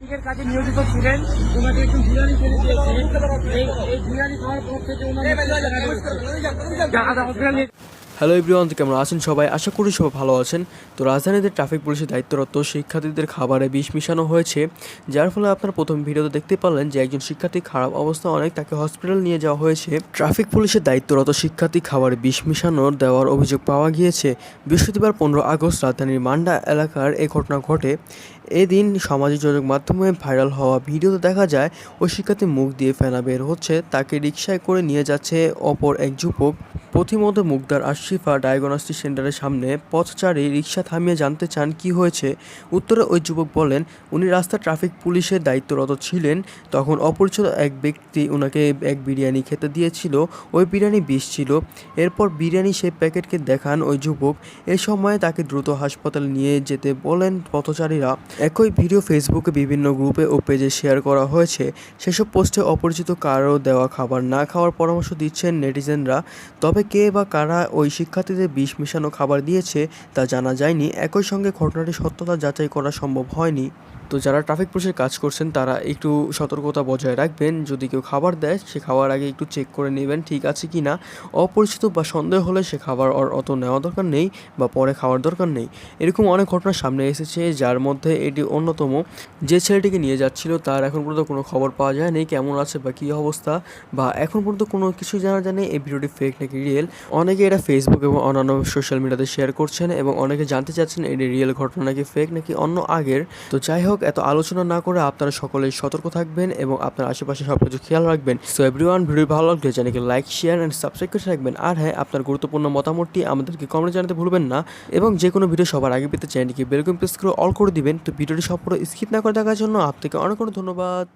ট্রাফিকের কাজে নিয়োজিত ছিলেন। ওনাকে একটু বিরিয়ানি ফেলে দিয়েছিলেন এই বিরিয়ানি খাওয়ার পর থেকে ওনার হ্যালো এভরিওয়ান কেমন আছেন সবাই? আশা করি সবাই ভালো আছেন। তো রাজধানীতে ট্রাফিক পুলিশের দায়িত্বরত শিক্ষার্থীদের খাবারে বিষ মিশানো হয়েছে, যার ফলে আপনার প্রথম ভিডিওতে দেখতে পারলেন যে একজন শিক্ষার্থী খারাপ অবস্থা অনেক তাকে হসপিটাল নিয়ে যাওয়া হয়েছে। ট্রাফিক পুলিশের দায়িত্বরত শিক্ষার্থী খাবারে বিষ মিশানোর দেওয়ার অভিযোগ পাওয়া গিয়েছে। বৃহস্পতিবার পনেরো আগস্ট রাজধানীর মান্ডা এলাকার এই ঘটনা ঘটে। এদিন সামাজিক যোগাযোগ মাধ্যমে ভাইরাল হওয়া ভিডিওতে দেখা যায়, ওই শিক্ষার্থী মুখ দিয়ে ফেনা বের হচ্ছে, তাকে রিক্সায় করে নিয়ে যাচ্ছে অপর এক যুবক। প্রতিমধ্যে মুগদার আশিফা ডায়াগনস্টিক সেন্টারের সামনে পথচারী রিক্সা থামিয়ে জানতে চান কি হয়েছে। উত্তরে ওই যুবক বলেন, উনি রাস্তা ট্রাফিক পুলিশের দায়িত্বরত ছিলেন। তখন অপরিচিত এক ব্যক্তি ওনাকে এক বিরিয়ানি খেতে দিয়েছিল। ওই বিরিয়ানি বিষ ছিল। এরপর বিরিয়ানি সেই প্যাকেটকে দেখান ওই যুবক। এ সময় তাকে দ্রুত হাসপাতালে নিয়ে যেতে বলেন পথচারীরা। একই ভিডিও ফেসবুকে বিভিন্ন গ্রুপে ও পেজে শেয়ার করা হয়েছে। সেসব পোস্টে অপরিচিত কারও দেওয়া খাবার না খাওয়ার পরামর্শ দিচ্ছেন নেটিজেনরা। তবে কে বা কারা ওই শিক্ষার্থীদের বিষ মেশানো খাবার দিয়েছে তা জানা যায়নি। একই সঙ্গে ঘটনাটির সত্যতা যাচাই করা সম্ভব হয়নি। তো যারা ট্রাফিক পুলিশের কাজ করছেন, তারা একটু সতর্কতা বজায় রাখবেন। যদি কেউ খাবার দেয়, সে খাওয়ার আগে একটু চেক করে নেবেন, ঠিক আছে কি না? অপরিচিত বা সন্দেহ হলে সে খাবার ওর অত নেওয়া দরকার নেই বা পরে খাওয়ার দরকার নেই। এরকম অনেক ঘটনা সামনে এসেছে, যার মধ্যে এটি অন্যতম। যে ছেলেটিকে নিয়ে যাচ্ছিল, তার এখন পর্যন্ত কোনো খবর পাওয়া যায় যায়নি, কেমন আছে বা কী অবস্থা? বা এখন পর্যন্ত কোনো কিছু জানা জানে এই ভিডিওটি ফেক নাকি রিয়েল অনেকে এটা ফেসবুক এবং অন্যান্য সোশ্যাল মিডিয়াতে শেয়ার করছেন এবং অনেকে জানতে চাচ্ছেন, এটি রিয়েল ঘটনা নাকি ফেক নাকি অন্য আগের? তো যাই হোক এত আলোচনা না করে আপনারা সকলেই সতর্ক থাকবেন এবং আপনার আশেপাশে সব কিছু খেয়াল রাখবেন। সো এভরিওয়ান ভিডিও ভালো লাগলে চ্যানেলকে লাইক শেয়ার অ্যান্ড সাবস্ক্রাইব করে থাকবেন আর হ্যাঁ আপনার গুরুত্বপূর্ণ মতামতটি আমাদেরকে কমেন্টে জানাতে ভুলবেন না এবং যে কোনো ভিডিও সবার আগে পেতে চ্যানেলটিকে বেলকম প্রেস করে অল করে দিবেন। তো ভিডিওটি সম্পূর্ণ স্কিপ না করে দেখার জন্য আপনাকে অনেক অনেক ধন্যবাদ।